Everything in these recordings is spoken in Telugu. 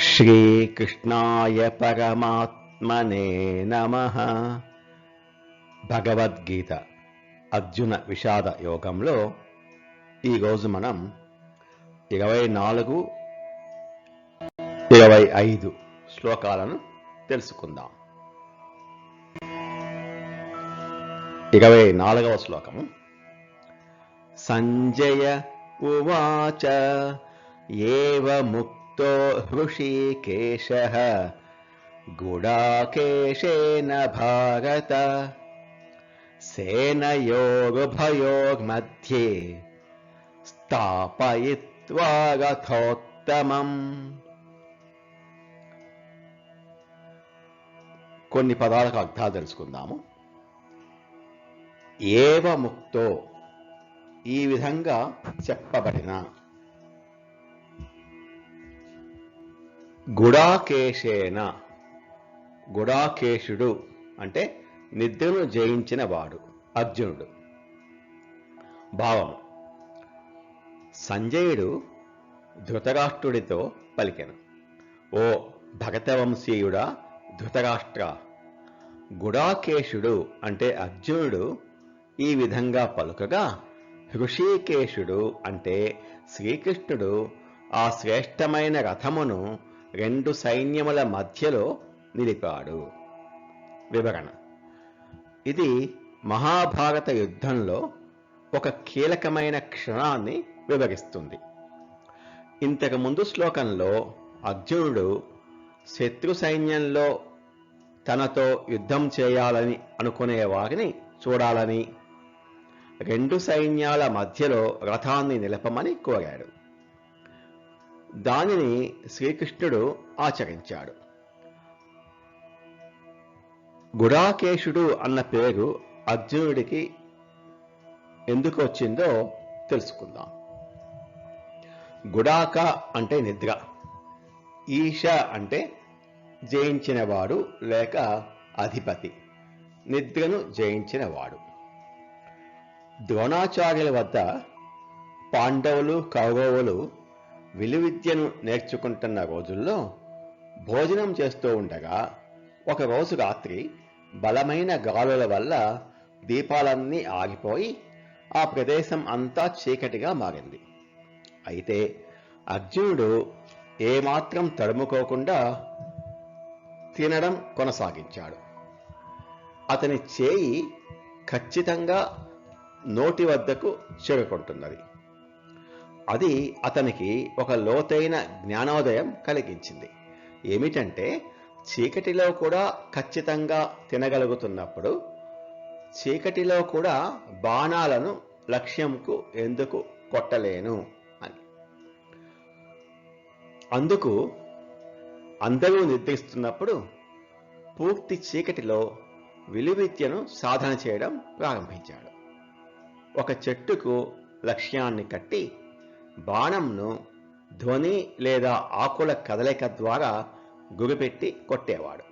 శ్రీకృష్ణాయ పరమాత్మనే నమ భగవద్గీత అర్జున విషాద యోగంలో ఈరోజు మనం ఇరవై నాలుగు ఇరవై ఐదు శ్లోకాలను తెలుసుకుందాం. ఇరవై నాలుగవ శ్లోకము. సంజయ ఉవాచ ఏవ ముక్తో హృషీకేశ గుడాకేశేన భారత సేనయోగుభయోగ్మధ్యే స్థాపయిత్వాగథోత్తమం కొన్ని పదాలకు అర్థాలు తెలుసుకుందాము. ఏవ ముక్తో ఈ విధంగా చెప్పబడిన గుడాకేశేన. గుడాకేశుడు అంటే నిద్రను జయించిన వాడు అర్జునుడు. భావం సంజయుడు ధృతరాష్ట్రుడితో పలికెను. ఓ భగతవంశీయుడా ధృతరాష్ట్ర. గుడాకేశుడు అంటే అర్జునుడు ఈ విధంగా పలుకగా హృషికేశుడు అంటే శ్రీకృష్ణుడు ఆ శ్రేష్టమైన రథమును రెండు సైన్యముల మధ్యలో నిలిపాడు. వివరణ. ఇది మహాభారత యుద్ధంలో ఒక కీలకమైన క్షణాన్ని వివరిస్తుంది. ఇంతకు ముందు శ్లోకంలో అర్జునుడు శత్రు సైన్యంలో తనతో యుద్ధం చేయాలని అనుకునే వారిని చూడాలని రెండు సైన్యాల మధ్యలో రథాన్ని నిలపమని కోరాడు. దానిని శ్రీకృష్ణుడు ఆచరించాడు. గుడాకేశుడు అన్న పేరు అర్జునుడికి ఎందుకు వచ్చిందో తెలుసుకుందాం. గుడాక అంటే నిద్ర ఈశ అంటే జయించినవాడు లేక అధిపతి నిద్రను జయించినవాడు. ద్రోణాచార్యుల వద్ద పాండవులు కౌరవులు విలువిద్యను నేర్చుకుంటున్న రోజుల్లో భోజనం చేస్తూ ఉండగా ఒక రోజు రాత్రి బలమైన గాలుల వల్ల దీపాలన్నీ ఆగిపోయి ఆ ప్రదేశం అంతా చీకటిగా మారింది. అయితే అర్జునుడు ఏమాత్రం తడుముకోకుండా తినడం కొనసాగించాడు. అతని చేయి ఖచ్చితంగా నోటి వద్దకు చేరుకుంటున్నది. అది అతనికి ఒక లోతైన జ్ఞానోదయం కలిగించింది. ఏమిటంటే చీకటిలో కూడా ఖచ్చితంగా తినగలుగుతున్నప్పుడు చీకటిలో కూడా బాణాలను లక్ష్యంకు ఎందుకు కొట్టలేను అని. అందుకు అందరూ నిద్రిస్తున్నప్పుడు పూర్తి చీకటిలో విలువిద్యను సాధన చేయడం ప్రారంభించాడు. ఒక చెట్టుకు లక్ష్యాన్ని కట్టి బాణంను ధ్వని లేదా ఆకుల కదలిక ద్వారా గురిపెట్టి కొట్టేవాడు.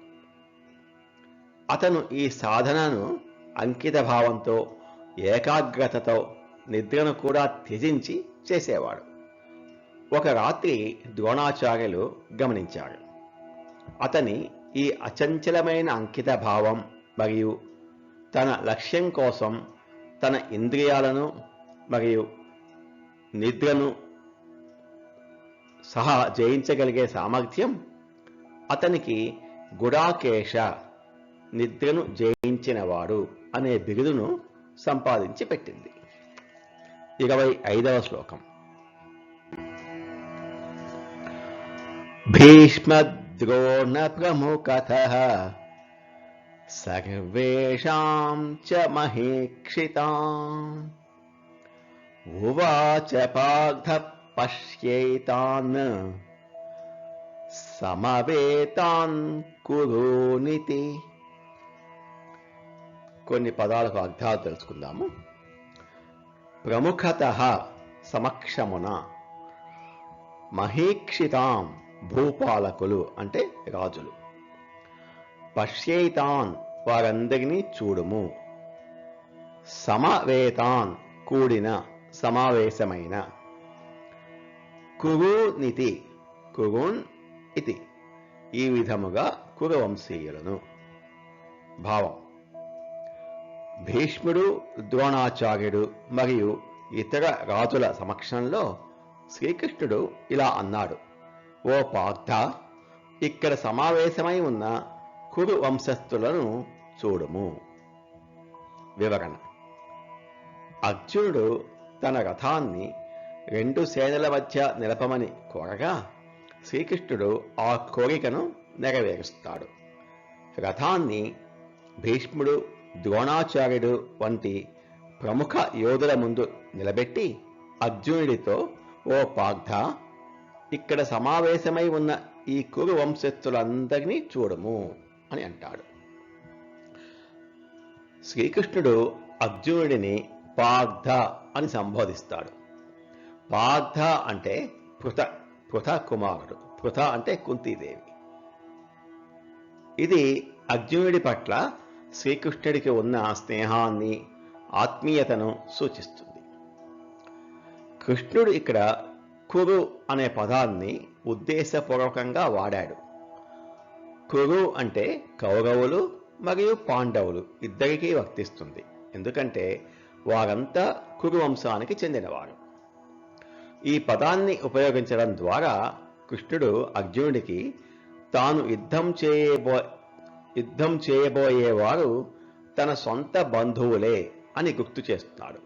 అతను ఈ సాధనను అంకిత భావంతో ఏకాగ్రతతో నిద్రను కూడా త్యజించి చేసేవాడు. ఒక రాత్రి ద్రోణాచార్యులు గమనించాడు అతని ఈ అచంచలమైన అంకిత భావం మరియు తన లక్ష్యం కోసం తన ఇంద్రియాలను మరియు నిద్రను సహా జయించగలిగే సామర్థ్యం అతనికి గుడాకేశ నిద్రను జయించినవాడు అనే బిరుదును సంపాదించి పెట్టింది. ఇరవై ఐదవ శ్లోకం. భీష్మద్రోణ ప్రముఖత సర్వేషాం చ మహేక్షితాం. ఉవాచ పార్థ పశ్యేతాన్ సమవేతాన్ కురునితి. కొన్ని పదాలకు అర్థాలు తెలుసుకుందాము. ప్రముఖత సమక్షమున మహీక్షితాం భూపాలకులు అంటే రాజులు. పశ్యేతాన్ వారందరినీ చూడుము. సమవేతాన్ కూడిన సమావేశమైన. కుగునితి కుగున్ ఇతి. ఈ విధముగా కురువంశీయులను. భావం. భీష్ముడు ద్రోణాచార్యుడు మరియు ఇతర రాజుల సమక్షంలో శ్రీకృష్ణుడు ఇలా అన్నాడు. ఓ పార్థ ఇక్కడ సమావేశమై ఉన్న కురు వంశస్థులను చూడుము. వివరణ. అర్జునుడు తన రథాన్ని రెండు సేనల మధ్య నిలపమని కోరగా శ్రీకృష్ణుడు ఆ కోరికను నెరవేరుస్తాడు. రథాన్ని భీష్ముడు ద్రోణాచార్యుడు వంటి ప్రముఖ యోధుల ముందు నిలబెట్టి అర్జునుడితో ఓ పార్థ ఇక్కడ సమావేశమై ఉన్న ఈ కురు వంశస్థులందరినీ చూడము అని అంటాడు. శ్రీకృష్ణుడు అర్జునుడిని పాగ్ధ అని సంబోధిస్తాడు. పాగ్ధ అంటే పృథ పృథ కుమారుడు. పృథ అంటే కుంతీదేవి. ఇది అర్జునుడి పట్ల శ్రీకృష్ణుడికి ఉన్న స్నేహాన్ని ఆత్మీయతను సూచిస్తుంది. కృష్ణుడు ఇక్కడ కురు అనే పదాన్ని ఉద్దేశపూర్వకంగా వాడాడు. కురు అంటే కౌరవులు మరియు పాండవులు. ఇద్దరికీ వర్తిస్తుంది. ఎందుకంటే వారంతా కురువంశానికి చెందినవారు ఈ పదాన్ని ఉపయోగించడం ద్వారా కృష్ణుడు అర్జునుడికి తాను యుద్ధం చేయబో యుద్ధం చేయబోయేవారు తన సొంత బంధువులే అని గుర్తు చేస్తున్నాడు.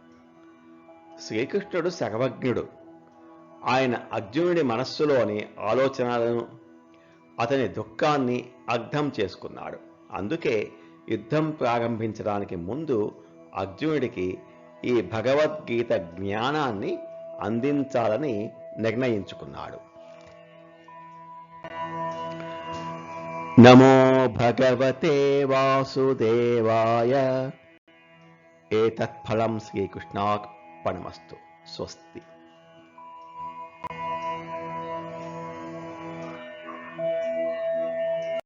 శ్రీకృష్ణుడు సర్వజ్ఞుడు. ఆయన అర్జునుడి మనస్సులోని ఆలోచనలను అతని దుఃఖాన్ని అర్థం చేసుకున్నాడు. అందుకే యుద్ధం ప్రారంభించడానికి ముందు అర్జునుడికి ఈ భగవద్గీత జ్ఞానాన్ని అందించాలని నిర్ణయించుకున్నాడు. నమో భగవతే వాసుదేవాయ. ఏతత్ఫలం శ్రీకృష్ణార్పణమస్తు. స్వస్తి.